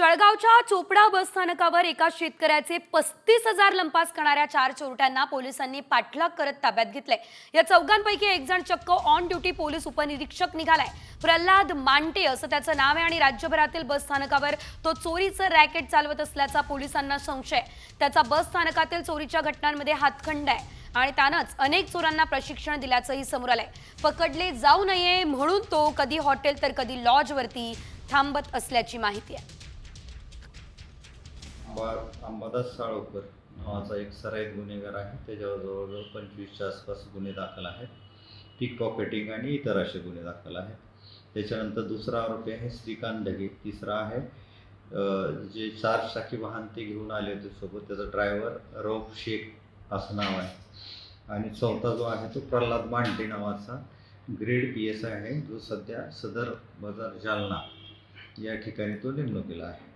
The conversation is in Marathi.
जळगावच्या चोपडा बसस्थानकावर एका शेतकऱ्याचे पस्तीस हजार लंपास करणाऱ्या चार चोरट्यांना पोलिसांनी पाठलाग करत ताब्यात घेतले या चौघांपैकी एक जण चक्क ऑन ड्युटी पोलीस उपनिरीक्षक निघालाय. प्रल्हाद मांटे असं त्याचं नाव आहे आणि राज्यभरातील बस स्थानकावर तो चोरीचं रॅकेट चालवत असल्याचा पोलिसांना संशय. त्याचा बस स्थानकातील चोरीच्या घटनांमध्ये हातखंड आहे आणि त्यानंच अनेक चोरांना प्रशिक्षण दिल्याचंही समोर आलंय. पकडले जाऊ नये म्हणून तो कधी हॉटेल तर कधी लॉजवरती थांबत असल्याची माहिती आहे. अंबा अंबादास साळोकर नावाचा एक सराईत गुन्हेगार आहे. त्याच्यावर जवळजवळ पंचवीसच्या आसपास गुन्हे दाखल आहेत. पिक पॉकेटिंग आणि इतर असे गुन्हे दाखल आहेत. त्याच्यानंतर दुसरा आरोपी आहे श्रीकांत ढगे. तिसरा आहे जे चार चाकी वाहन ते घेऊन आले होते सोबत. त्याचा ड्रायव्हर रौफ शेख असं नाव आहे. आणि चौथा जो आहे तो प्रल्हाद मांडे नावाचा ग्रेड पी एस आय आहे. जो सध्या सदर बाजार जालना या ठिकाणी तो नेमणुकीला आहे.